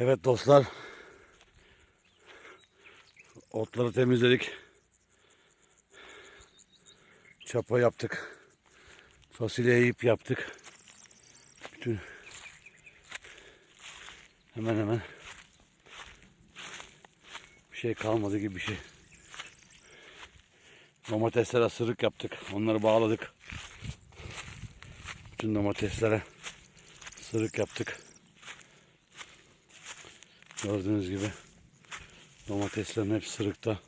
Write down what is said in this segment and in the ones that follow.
Evet dostlar. Otları temizledik. Çapa yaptık. Fasulye ip yaptık. Bütün hemen hemen bir şey kalmadı gibi bir şey. Domateslere sırık yaptık. Onları bağladık. Bütün domateslere sırık yaptık. Gördüğünüz gibi domateslerin hepsi sırıkta.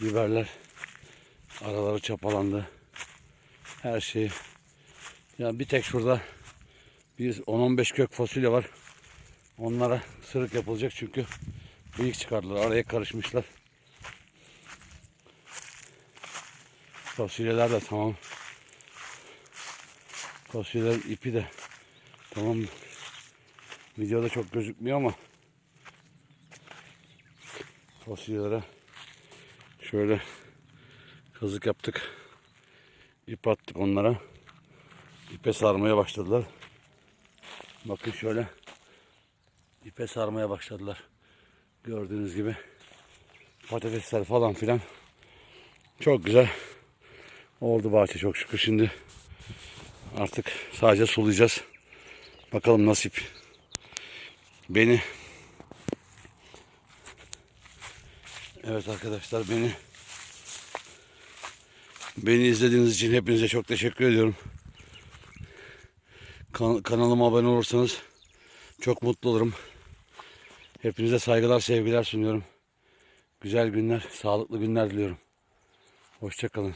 Biberler araları çapalandı. Her şey. Ya bir tek şurada bir 10-15 kök fasulye var. Onlara sırık yapılacak çünkü bıyık çıkardılar. Araya karışmışlar. Fasulyeler de tamam. Fasulyeler ipi de tamam. Videoda çok gözükmüyor ama fasulyelere şöyle kazık yaptık. İp attık onlara. İpe sarmaya başladılar. Bakın şöyle ipe sarmaya başladılar. Gördüğünüz gibi patatesler falan filan çok güzel oldu bahçe çok şükür şimdi artık sadece sulayacağız. Bakalım nasip. Beni Evet arkadaşlar beni beni izlediğiniz için hepinize çok teşekkür ediyorum. Kan- kanalıma abone olursanız çok mutlu olurum. Hepinize saygılar, sevgiler sunuyorum. Güzel günler, sağlıklı günler diliyorum. Hoşçakalın.